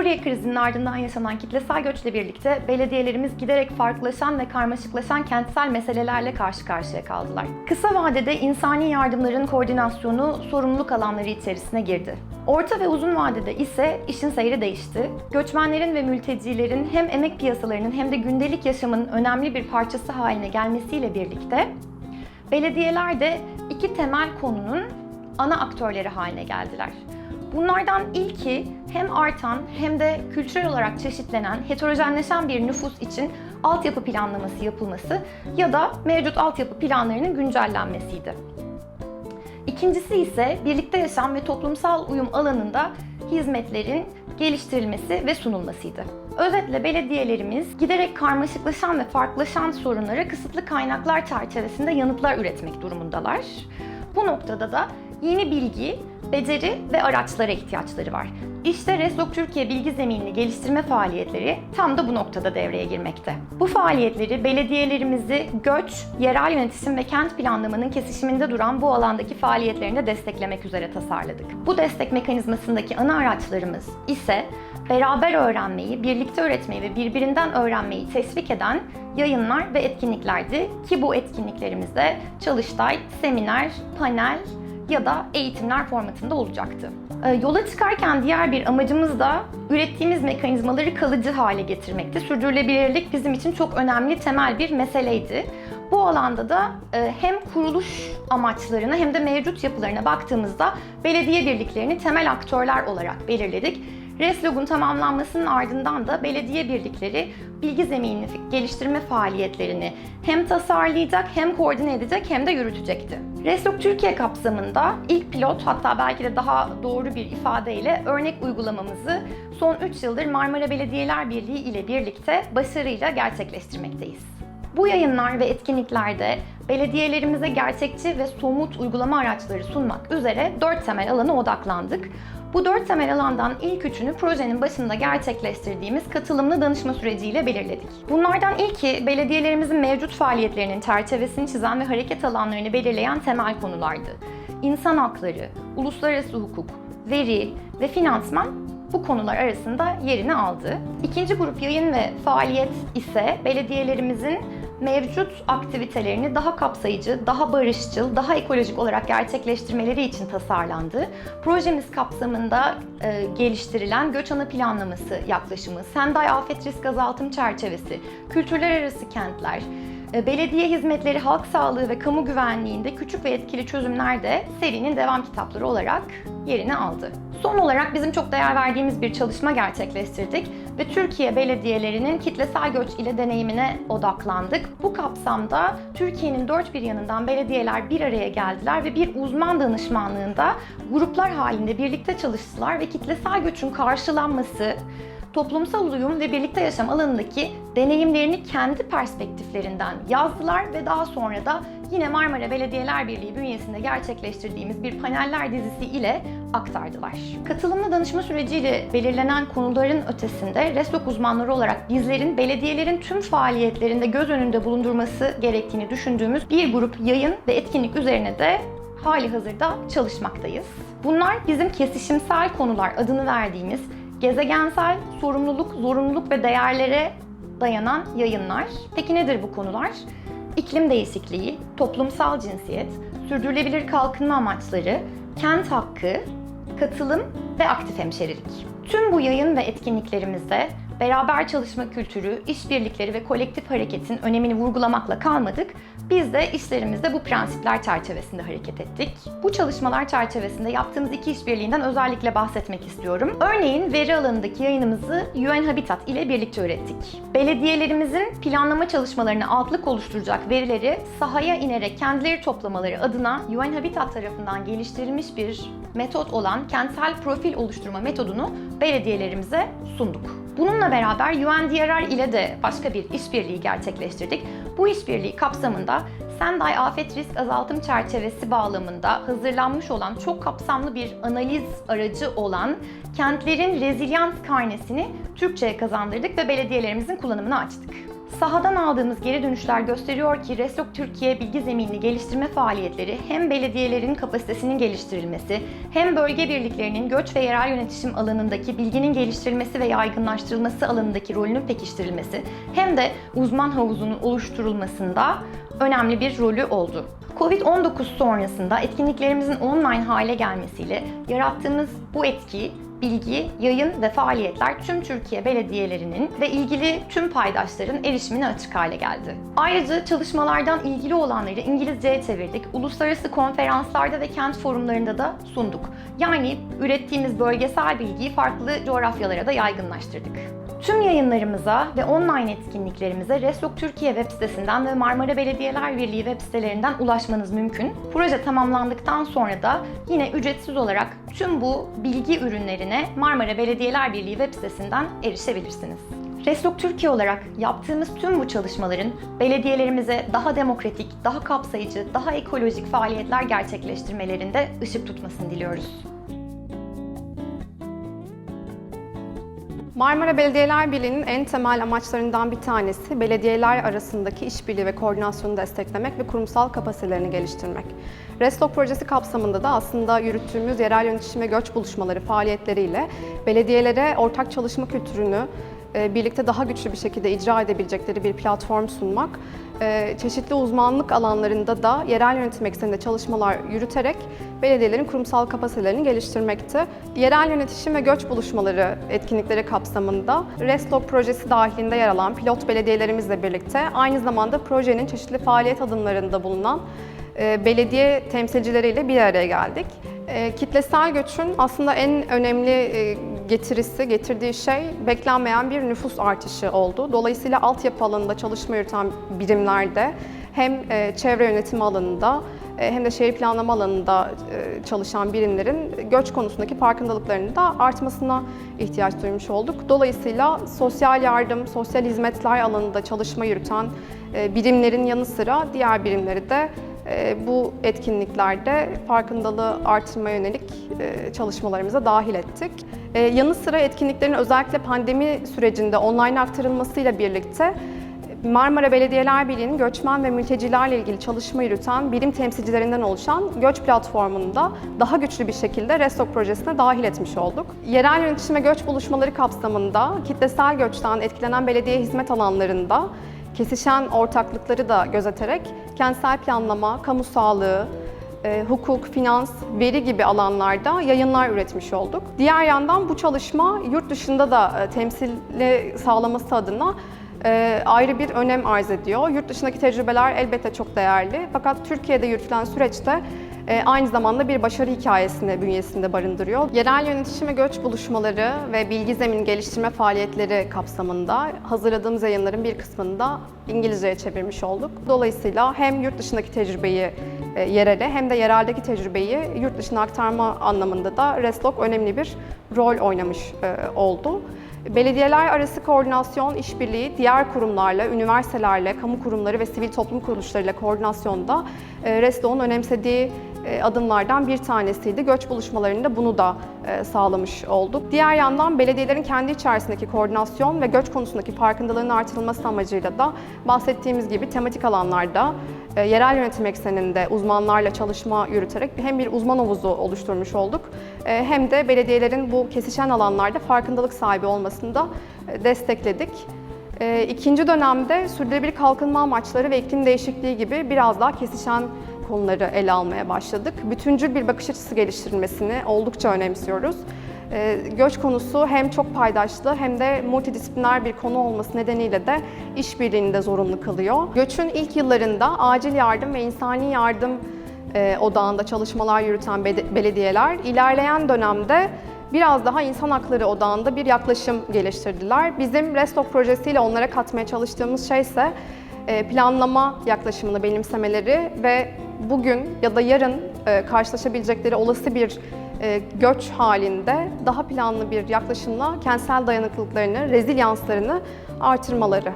Suriye krizinin ardından yaşanan kitlesel göçle birlikte belediyelerimiz giderek farklılaşan ve karmaşıklaşan kentsel meselelerle karşı karşıya kaldılar. Kısa vadede insani yardımların koordinasyonu sorumluluk alanları içerisine girdi. Orta ve uzun vadede ise işin seyri değişti. Göçmenlerin ve mültecilerin hem emek piyasalarının hem de gündelik yaşamın önemli bir parçası haline gelmesiyle birlikte belediyeler de iki temel konunun ana aktörleri haline geldiler. Bunlardan ilki hem artan hem de kültürel olarak çeşitlenen, heterojenleşen bir nüfus için altyapı planlaması yapılması ya da mevcut altyapı planlarının güncellenmesiydi. İkincisi ise birlikte yaşam ve toplumsal uyum alanında hizmetlerin geliştirilmesi ve sunulmasıydı. Özetle belediyelerimiz giderek karmaşıklaşan ve farklılaşan sorunlara kısıtlı kaynaklar çerçevesinde yanıtlar üretmek durumundalar. Bu noktada da yeni bilgi, beceri ve araçlara ihtiyaçları var. İşte Reslok Türkiye Bilgi Zeminini geliştirme faaliyetleri tam da bu noktada devreye girmekte. Bu faaliyetleri belediyelerimizi göç, yerel yönetim ve kent planlamanın kesişiminde duran bu alandaki faaliyetlerinde desteklemek üzere tasarladık. Bu destek mekanizmasındaki ana araçlarımız ise beraber öğrenmeyi, birlikte öğretmeyi ve birbirinden öğrenmeyi teşvik eden yayınlar ve etkinliklerdi ki bu etkinliklerimizde çalıştay, seminer, panel ya da eğitimler formatında olacaktı. Ee, Yola çıkarken diğer bir amacımız da ürettiğimiz mekanizmaları kalıcı hale getirmekti. Sürdürülebilirlik bizim için çok önemli, temel bir meseleydi. Bu alanda da e, hem kuruluş amaçlarına hem de mevcut yapılarına baktığımızda belediye birliklerini temel aktörler olarak belirledik. Reslog'un tamamlanmasının ardından da belediye birlikleri bilgi zeminini geliştirme faaliyetlerini hem tasarlayacak, hem koordine edecek, hem de yürütecekti. Reslog Türkiye kapsamında ilk pilot hatta belki de daha doğru bir ifadeyle örnek uygulamamızı son 3 yıldır Marmara Belediyeler Birliği ile birlikte başarıyla gerçekleştirmekteyiz. Bu yayınlar ve etkinliklerde belediyelerimize gerçekçi ve somut uygulama araçları sunmak üzere dört temel alana odaklandık. Bu dört temel alandan ilk üçünü projenin başında gerçekleştirdiğimiz katılımlı danışma süreciyle belirledik. Bunlardan ilki belediyelerimizin mevcut faaliyetlerinin çerçevesini çizen ve hareket alanlarını belirleyen temel konulardı. İnsan hakları, uluslararası hukuk, veri ve finansman bu konular arasında yerini aldı. İkinci grup yayın ve faaliyet ise belediyelerimizin mevcut aktivitelerini daha kapsayıcı, daha barışçıl, daha ekolojik olarak gerçekleştirmeleri için tasarlandı. Projemiz kapsamında e, geliştirilen göç ana planlaması yaklaşımı, Sendai Afet Risk Azaltım Çerçevesi, kültürler arası kentler, e, belediye hizmetleri, halk sağlığı ve kamu güvenliğinde küçük ve etkili çözümler de serinin devam kitapları olarak yerini aldı. Son olarak bizim çok değer verdiğimiz bir çalışma gerçekleştirdik ve Türkiye belediyelerinin kitlesel göç ile deneyimine odaklandık. Bu kapsamda Türkiye'nin dört bir yanından belediyeler bir araya geldiler ve bir uzman danışmanlığında gruplar halinde birlikte çalıştılar ve kitlesel göçün karşılanması, toplumsal uyum ve birlikte yaşam alanındaki deneyimlerini kendi perspektiflerinden yazdılar ve daha sonra da yine Marmara Belediyeler Birliği bünyesinde gerçekleştirdiğimiz bir paneller dizisi ile aktardılar. Katılımlı danışma süreciyle belirlenen konuların ötesinde Reslok uzmanları olarak bizlerin belediyelerin tüm faaliyetlerinde göz önünde bulundurması gerektiğini düşündüğümüz bir grup yayın ve etkinlik üzerine de hali hazırda çalışmaktayız. Bunlar bizim kesişimsel konular adını verdiğimiz gezegensel sorumluluk, zorunluluk ve değerlere dayanan yayınlar. Peki nedir bu konular? İklim değişikliği, toplumsal cinsiyet, sürdürülebilir kalkınma amaçları, kent hakkı, katılım ve aktif hemşerilik. Tüm bu yayın ve etkinliklerimizde beraber çalışma kültürü, işbirlikleri ve kolektif hareketin önemini vurgulamakla kalmadık. Biz de işlerimizde bu prensipler çerçevesinde hareket ettik. Bu çalışmalar çerçevesinde yaptığımız iki işbirliğinden özellikle bahsetmek istiyorum. Örneğin veri alanındaki yayınımızı UN Habitat ile birlikte ürettik. Belediyelerimizin planlama çalışmalarını altlık oluşturacak verileri sahaya inerek kendileri toplamaları adına UN Habitat tarafından geliştirilmiş bir metot olan kentsel profil oluşturma metodunu belediyelerimize sunduk. Bununla beraber UNDRR ile de başka bir işbirliği gerçekleştirdik. Bu işbirliği kapsamında Sendai Afet Risk Azaltım Çerçevesi bağlamında hazırlanmış olan çok kapsamlı bir analiz aracı olan Kentlerin Rezilyans Karnesini Türkçe'ye kazandırdık ve belediyelerimizin kullanımını açtık. Sahadan aldığımız geri dönüşler gösteriyor ki Reslok Türkiye bilgi zeminini geliştirme faaliyetleri hem belediyelerin kapasitesinin geliştirilmesi, hem bölge birliklerinin göç ve yerel yönetişim alanındaki bilginin geliştirilmesi ve yaygınlaştırılması alanındaki rolünün pekiştirilmesi, hem de uzman havuzunun oluşturulmasında önemli bir rolü oldu. Covid-19 sonrasında etkinliklerimizin online hale gelmesiyle yarattığımız bu etki bilgi, yayın ve faaliyetler tüm Türkiye belediyelerinin ve ilgili tüm paydaşların erişimine açık hale geldi. Ayrıca çalışmalardan ilgili olanları İngilizceye çevirdik, uluslararası konferanslarda ve kent forumlarında da sunduk. Yani ürettiğimiz bölgesel bilgiyi farklı coğrafyalara da yaygınlaştırdık. Tüm yayınlarımıza ve online etkinliklerimize Reslok Türkiye web sitesinden ve Marmara Belediyeler Birliği web sitelerinden ulaşmanız mümkün. Proje tamamlandıktan sonra da yine ücretsiz olarak tüm bu bilgi ürünlerine Marmara Belediyeler Birliği web sitesinden erişebilirsiniz. Reslok Türkiye olarak yaptığımız tüm bu çalışmaların belediyelerimize daha demokratik, daha kapsayıcı, daha ekolojik faaliyetler gerçekleştirmelerinde ışık tutmasını diliyoruz. Marmara Belediyeler Birliği'nin en temel amaçlarından bir tanesi belediyeler arasındaki işbirliği ve koordinasyonu desteklemek ve kurumsal kapasitelerini geliştirmek. Restock projesi kapsamında da aslında yürüttüğümüz yerel yönetişim ve göç buluşmaları faaliyetleriyle belediyelere ortak çalışma kültürünü birlikte daha güçlü bir şekilde icra edebilecekleri bir platform sunmak, e, çeşitli uzmanlık alanlarında da yerel yönetim ekseninde çalışmalar yürüterek belediyelerin kurumsal kapasitelerini geliştirmekte. Yerel yönetişim ve göç buluşmaları etkinlikleri kapsamında Restock projesi dahilinde yer alan pilot belediyelerimizle birlikte aynı zamanda projenin çeşitli faaliyet adımlarında bulunan e, belediye temsilcileriyle bir araya geldik. E, Kitlesel göçün aslında en önemli e, getirisi, getirdiği şey beklenmeyen bir nüfus artışı oldu. Dolayısıyla altyapı alanında çalışma yürüten birimlerde hem e, çevre yönetimi alanında e, hem de şehir planlama alanında e, çalışan birimlerin göç konusundaki farkındalıklarının da artmasına ihtiyaç duymuş olduk. Dolayısıyla sosyal yardım, sosyal hizmetler alanında çalışma yürüten birimlerin yanı sıra diğer birimleri de bu etkinliklerde farkındalığı artırmaya yönelik çalışmalarımıza dahil ettik. E, Yanı sıra etkinliklerin özellikle pandemi sürecinde online aktarılmasıyla birlikte Marmara Belediyeler Birliği'nin göçmen ve mültecilerle ilgili çalışma yürüten birim temsilcilerinden oluşan göç platformunda daha güçlü bir şekilde Restock projesine dahil etmiş olduk. Yerel yönetişim ve göç buluşmaları kapsamında kitlesel göçten etkilenen belediye hizmet alanlarında kesişen ortaklıkları da gözeterek kentsel planlama, kamu sağlığı, e, hukuk, finans, veri gibi alanlarda yayınlar üretmiş olduk. Diğer yandan bu çalışma yurt dışında da e, temsili sağlaması adına e, ayrı bir önem arz ediyor. Yurt dışındaki tecrübeler elbette çok değerli fakat Türkiye'de yürütülen süreçte e, aynı zamanda bir başarı hikayesini bünyesinde barındırıyor. Yerel yönetişim ve göç buluşmaları ve bilgi zemin geliştirme faaliyetleri kapsamında hazırladığımız yayınların bir kısmını da İngilizceye çevirmiş olduk. Dolayısıyla hem yurt dışındaki tecrübeyi yerele hem de yereldeki tecrübeyi yurt dışına aktarma anlamında da Reslok önemli bir rol oynamış e, oldu. Belediyeler arası koordinasyon, işbirliği, diğer kurumlarla, üniversitelerle, kamu kurumları ve sivil toplum kuruluşlarıyla koordinasyonda e, Reslok'un önemsediği e, adımlardan bir tanesiydi. Göç buluşmalarında bunu da e, sağlamış olduk. Diğer yandan belediyelerin kendi içerisindeki koordinasyon ve göç konusundaki farkındalığın artırılması amacıyla da bahsettiğimiz gibi tematik alanlarda e, yerel yönetim ekseninde uzmanlarla çalışma yürüterek hem bir uzman havuzu oluşturmuş olduk hem de belediyelerin bu kesişen alanlarda farkındalık sahibi olmasını da destekledik. İkinci dönemde sürdürülebilir kalkınma amaçları ve iklim değişikliği gibi biraz daha kesişen konuları ele almaya başladık. Bütüncül bir bakış açısı geliştirilmesini oldukça önemsiyoruz. Ee, göç konusu hem çok paydaşlı hem de multidisipliner bir konu olması nedeniyle de işbirliğini de zorunlu kılıyor. Göçün ilk yıllarında acil yardım ve insani yardım e, odağında çalışmalar yürüten belediyeler ilerleyen dönemde biraz daha insan hakları odağında bir yaklaşım geliştirdiler. Bizim Restock projesiyle onlara katmaya çalıştığımız şey ise e, planlama yaklaşımını benimsemeleri ve bugün ya da yarın e, karşılaşabilecekleri olası bir göç halinde daha planlı bir yaklaşımla kentsel dayanıklılıklarını, rezilyanslarını artırmaları.